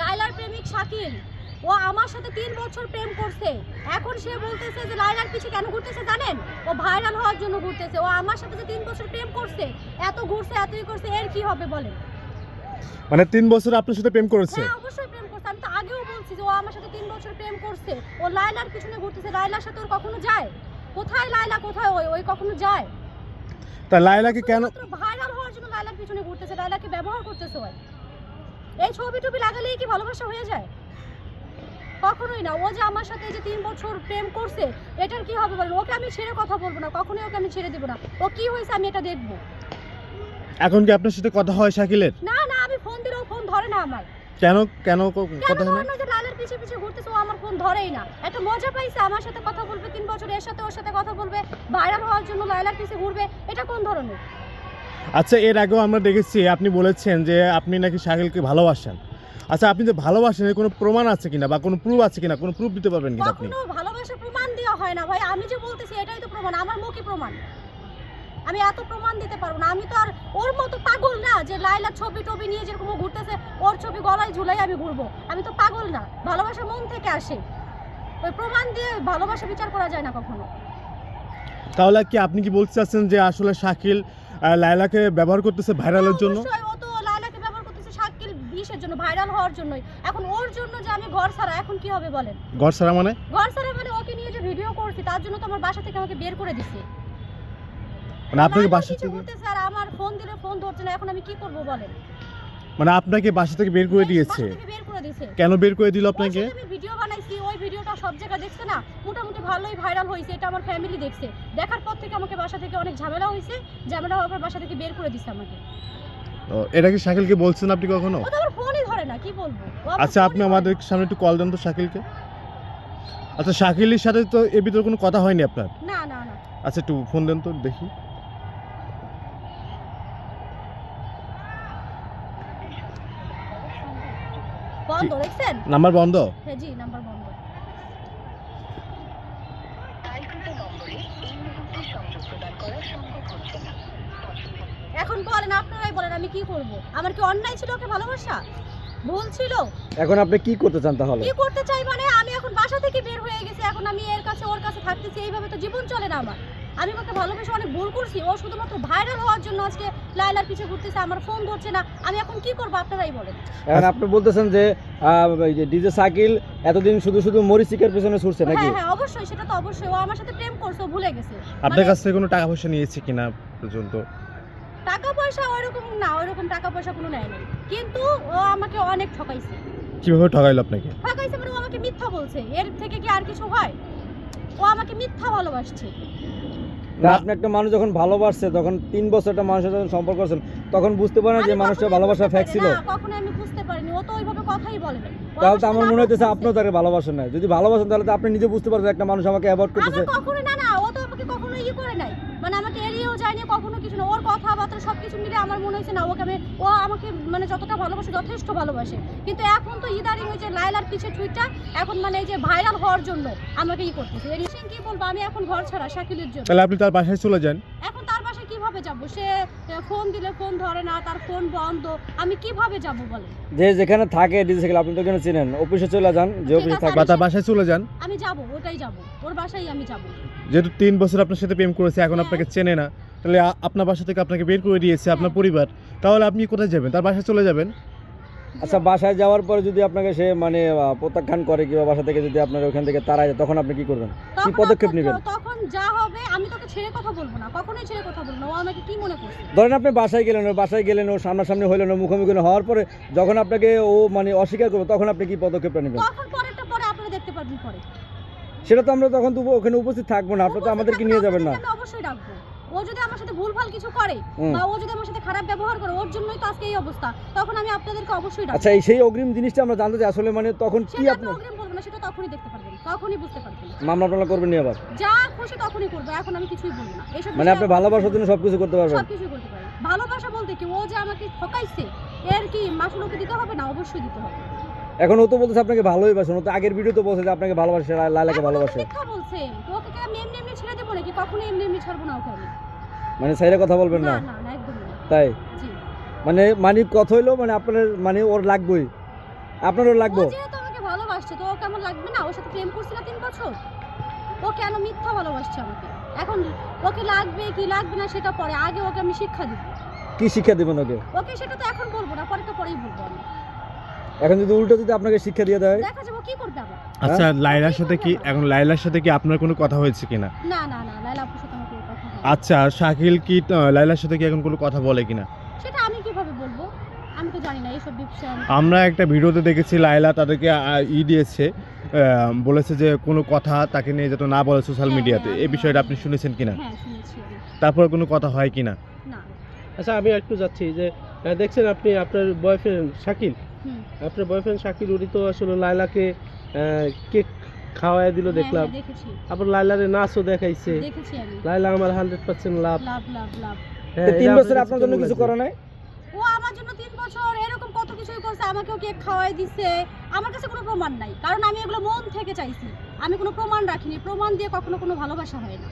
লাইলার প্রেমিক শাকিল। ও আমার সাথে তিন বছর প্রেম করছে। এখন সে বলতেছে যে লাইলার পিছে কেন ঘুরতেছে জানেন? ও ভাইরাল হওয়ার জন্য ঘুরতেছে। ও আমার সাথে যে তিন বছর প্রেম করছে এত ঘুরছে এতই করছে এর কি হবে বলেন? মানে তিন বছর আপনার সাথে প্রেম করেছে? হ্যাঁ অবশ্যই প্রেম করছে। আমি তো আগেও বলছি যে ও আমার সাথে তিন বছর প্রেম করছে। ও লাইলার পিছনে ঘুরতেছে। লাইলার সাথে ওর কখনো যায়? কোথায় লাইলা কোথায় ওই? ওই কখনো যায়? তা লাইলাকে কেন ভাইরাল হওয়ার জন্য লাইলার পিছনে ঘুরতেছে। লাইলাকে ব্যবহার করতেছে ওই। এই ছবি টবি লাগালেই কি ভালোবাসা হয়ে যায়? কখনোই না। ও যে আমার সাথে এই যে তিন বছর প্রেম করছে এটার কি হবে বলেন? ওকে আমি ছেড়ে কথা বলব না কখনোই ওকে আমি ছেড়ে দেবো না। ও কি হয়েছে আমি এটা দেখব। এখন কি আপনার সাথে কথা হয় শাকিলের? না না আমি ফোন দিলেও ফোন ধরে না আমার কেন কেন কথা হয় না? যে লালের পিছে পিছে ঘুরতেছে ও আমার ফোন ধরেই না। একটা মজা পাইছে আমার সাথে কথা বলবে তিন বছর এর সাথে ওর সাথে কথা বলবে ভাইরাল হওয়ার জন্য লাইলার পিছে ঘুরবে এটা কোন ধরনের? আচ্ছা এর আগেও আমরা দেখেছি আপনি বলেছেন যে আপনি নাকি শাকিলকে ভালোবাসেন। আচ্ছা আপনি যে ভালোবাসেন এর কোনো প্রমাণ আছে কিনা বা কোনো প্রুফ আছে কিনা? কোনো প্রুফ দিতে পারবেন কিনা আপনি? কখনো ভালোবাসা প্রমাণ দেওয়া হয় না ভাই। আমি যে বলতেছি এটাই তো প্রমাণ। আমার মুখে প্রমাণ। আমি এত প্রমাণ দিতে পারব না। আমি তো আর ওর মতো পাগল না যে লাইলা ছবি টবি নিয়ে যেরকম ঘুরতেছে ওর ছবি গলায় ঝুলাই আমি ঘুরবো। আমি তো পাগল না। ভালোবাসা মন থেকে আসে। ওই প্রমাণ দিয়ে ভালোবাসা বিচার করা যায় না কখনো। তাহলে কি আপনি কি বলতে চাচ্ছেন যে আসলে শাকিল লায়লাকে ব্যবহার করতেছে ভাইরালের জন্য? বিশের জন্য ভাইরাল হওয়ার জন্যই। এখন ওর জন্য যে আমি ঘর ছাড়া এখন কি হবে বলেন? ঘর সারা মানে? ঘর ছাড়া মানে ওকে নিয়ে যে ভিডিও করছি তার জন্য তো আমার বাসা থেকে আমাকে বের করে দিছে। মানে আপনাকে বাসা থেকে আর আমার ফোন দিলে ফোন ধরছে না এখন আমি কি করব বলেন? মানে আপনাকে বাসা থেকে বের করে দিয়েছে? বের করে দিয়েছে কেন বের করে দিল আপনাকে? আমি ভিডিও বানাইছি ওই ভিডিওটা সব জায়গায় দেখছে না? মোটামুটি ভালোই ভাইরাল হয়েছে এটা আমার ফ্যামিলি দেখছে। দেখার পর থেকে আমাকে বাসা থেকে অনেক ঝামেলা হয়েছে ঝামেলা হওয়ার পর বাসা থেকে বের করে দিছে আমাকে। ও, এটা কি শাকিলকে বলছেন আপনি কখনো? ও তো আমার ফোনই ধরে না কি বলব? ও আমার আচ্ছা আপনি আমাদের সামনে একটু কল দেন তো শাকিলকে। আচ্ছা শাকিলের সাথে তো এর ভিতরে কোনো কথা হয়নি আপনার? না না না। আচ্ছা একটু ফোন দেন তো দেখি। বন্ধ দেখছেন? নাম্বার বন্ধ? হ্যাঁ জি নাম্বার বন্ধ ডায়ালকৃত নম্বরে এই মুহূর্তে সংযোগ প্রদান করা সম্ভব হচ্ছে না এখন বলেন আপনারাই বলেন আমি কি করব? আমার কি অন্যায় ছিল ওকে ভালোবাসা? ভুল ছিল? এখন আপনি কি করতে চান তাহলে? কি করতে চাই মানে আমি এখন বাসা থেকে বের হয়ে গেছি এখন আমি এর কাছে ওর কাছে থাকতেছি এইভাবে তো জীবন চলে না আমার। আমি ওকে ভালোবেসে অনেক ভুল করছি। ও শুধুমাত্র ভাইরাল হওয়ার জন্য আজকে লাইলার পিছে ঘুরতেছে আমার ফোন ধরছে না। আমি এখন কি করব? আপনারাই বলেন। এখন আপনি বলতেছেন যে ডিজে সাইকেল এতদিন শুধু শুধু মরিচিকের পেছনে ছুটছে নাকি? হ্যাঁ হ্যাঁ অবশ্যই সেটা তো অবশ্যই। ও আমার সাথে প্রেম করছে ও ভুলে গেছে। আপনার মানে- কাছ থেকে কোনো টাকা পয়সা নিয়েছে কিনা পর্যন্ত? টাকা পয়সা ওইরকম না ওইরকম টাকা পয়সা কোনো নেয় নাই। কিন্তু ও আমাকে অনেক ঠকাইছে। কীভাবে ঠগাইলো আপনাকে? ঠকাইছে মানে ও আমাকে মিথ্যা বলছে। এর থেকে কি আর কিছু হয়? ও আমাকে মিথ্যা ভালোবাসছে। না, আপনি একটা মানুষ যখন ভালোবাসছে তখন তিন বছর একটা মানুষের সাথে সম্পর্ক করছেন তখন বুঝতে পারেন যে মানুষটা ভালোবাসা ফ্যাক ছিল। কখনো আমি বুঝতে পারিনি ও তো ওইভাবে কথাই বলে না তাহলে তো আমার মনে হচ্ছে আপনিও তাকে ভালোবাসেন না যদি ভালোবাসেন তাহলে তো আপনি নিজে বুঝতে পারবেন একটা মানুষ আমাকে অ্যাভয়েড করতেছে। কখনো না না ও কখনো ইয়ে করে নাই। মানে আমাকে এড়িয়েও যায়নি কখনো কিছু না। ওর কথাবার্তা সব কিছু মিলে আমার মনে হয়েছে না ওকে আমি ও আমাকে মানে যতটা ভালোবাসে যথেষ্ট ভালোবাসে। কিন্তু এখন তো ইদারিং হয়েছে লাইলার পিছে টুইটটা এখন মানে এই যে ভাইরাল হওয়ার জন্য আমাকে ই করতেছে। এর কি বলব? আমি এখন ঘর ছাড়া শাকিলের জন্য। তাহলে আপনি তার বাসায় চলে যান। কীভাবে যাব? সে ফোন দিলে ফোন ধরে না তার ফোন বন্ধ। আমি কীভাবে যাব বলে যে যেখানে থাকে ডিজে সাইকেল আপনি তো এখানে চিনেন। অফিসে চলে যান যে অফিসে বা তার বাসায় চলে যান। আমি যাব ওটাই যাব। ওর বাসায় আমি যাব। যেহেতু তিন বছর আপনার সাথে প্রেম করেছে এখন আপনাকে চেনে না তাহলে আপনার বাসা থেকে আপনাকে বের করে দিয়েছে আপনার পরিবার। তাহলে আপনি কোথায় যাবেন? তার বাসায় চলে যাবেন? আচ্ছা বাসায় যাওয়ার পরে যদি আপনাকে সে মানে প্রত্যাখ্যান করে কিংবা বাসা থেকে যদি আপনার ওখান থেকে তাড়ায় তখন আপনি কি করবেন? তখন পদক্ষেপ নেবেন? তখন যা কথা বলব না কখনোই ছেড়ে কথা বলব না ও আমাকে কি মনে করছে? ধরেন আপনি বাসায় গেলেন ও বাসায় গেলেন ও সামনাসামনি হইলেন ও মুখোমুখি হওয়ার পরে যখন আপনাকে ও মানে অস্বীকার করবে তখন আপনি কি পদক্ষেপটা নেবেন? তখন পরেরটা পরে আপনারা দেখতে পারবেন পরে। সেটা তো আমরা তখন তো ওখানে উপস্থিত থাকব না আপনি তো আমাদেরকে নিয়ে যাবেন না। অবশ্যই ডাকবো। ও যদি আমার সাথে ভুলভাল কিছু করে বা ও যদি আমার সাথে খারাপ ব্যবহার করে ওর জন্যই তো আজকে এই অবস্থা। তখন আমি আপনাদেরকে অবশ্যই ডাকবো। আচ্ছা এই সেই অগ্রিম জিনিসটা আমরা জানতে চাই আসলে মানে তখন কি আপনি অগ্রিম বলব না সেটা তখনই দেখতে পারবেন তখনই বুঝতে পারবেন। মামলা টামলা করবেন নি আবার? যা খুশি তখনই করব এখন আমি কিছুই বলব না। এইসব মানে আপনি ভালোবাসার জন্য সবকিছু করতে পারবেন? সব কিছুই করতে পারি। ভালোবাসা বলতে কি ও যে আমাকে ঠকাইছে এর কি মাসুল ওকে দিতে হবে না? অবশ্যই দিতে হবে। এখন ও তো বলতেছে আপনাকে ভালোই বাসেন ও তো আগের ভিডিও তো বলছে যে আপনাকে ভালোবাসে লালাকে ও ভালোবাসে। মিথ্যা বলছে। ওকে কি আমি এমনি এমনি ছেড়ে দেবো নাকি? কখনো এমনি এমনি ছাড়বো না ওকে আমি? মানে সাইডে কথা বলবেন না? না না একদমই না। তাই? জি। মানে মানে কথা হইল মানে আপনার মানে ওর লাগবেই। আপনারও ও লাগবো যেহেতু আমাকে ভালোবাসছে তো ও কেমন লাগবে না? ওর সাথে প্রেম করছি না তিন বছর। ও কেন মিথ্যা ভালোবাসছে আমাকে? এখন ওকে লাগবে কি লাগবে না সেটা পরে আগে ওকে আমি শিক্ষা দিব। কি শিক্ষা দেবেন ওকে? ওকে সেটা তো এখন বলব না পরে তো পরেই বলব আমি। এখন যদি উল্টো যদি আপনাকে শিক্ষা দিয়ে দেয়? দেখা যাব কি করবে আবার? আচ্ছা লাইলার সাথে কি এখন লাইলার সাথে কি আপনার কোনো কথা হয়েছে কিনা? না না না লাইলা আপুর সাথে আমার কোনো কথা হয়নি। আচ্ছা শাকিল কি আহ, লাইলার সাথে কি এখন কোনো কথা বলে কিনা? সেটা আমি কীভাবে বলব? আমি তো জানি না এইসব বিষয়ে আমি- আমরা একটা ভিডিওতে দেখেছি লাইলা তাদেরকে আহ, ই দিয়েছে বলেছে যে কোনো কথা তাকে নিয়ে যাতে না বলে সোশ্যাল হ্যাঁ, মিডিয়াতে হ্যাঁ, এই বিষয়টা আপনি শুনেছেন কিনা? হ্যাঁ শুনেছি কোনো কথা হয় কিনা? না। আচ্ছা আমি একটু যাচ্ছি যে দেখছেন আপনি আপনার বয়ফ্রেন্ড শাকিল? আপনার বয়ফ্রেন্ড শাকিল উনি তো আসলে লাইলাকে কেক খাওয়াই দিল হ্যাঁ, দেখলাম। হ্যাঁ, দেখেছি। আবার লাইলারে নাচও দেখাইছে। দেখেছি লাইলা আমার হান্ড্রেড পার্সেন্ট লাভ লাভ লাভ লাভ হ্যাঁ, তিন বছর আপনার জন্য কিছু করে নাই? ও আমার জন্য তিন বছর এরকম কত কিছুই করছে আমাকেও কেক খাওয়াই দিছে। আমার কাছে কোনো প্রমাণ নাই। কারণ আমি এগুলো মন থেকে চাইছি। আমি কোনো প্রমাণ রাখিনি। প্রমাণ দিয়ে কখনো কোনো ভালোবাসা হয় না।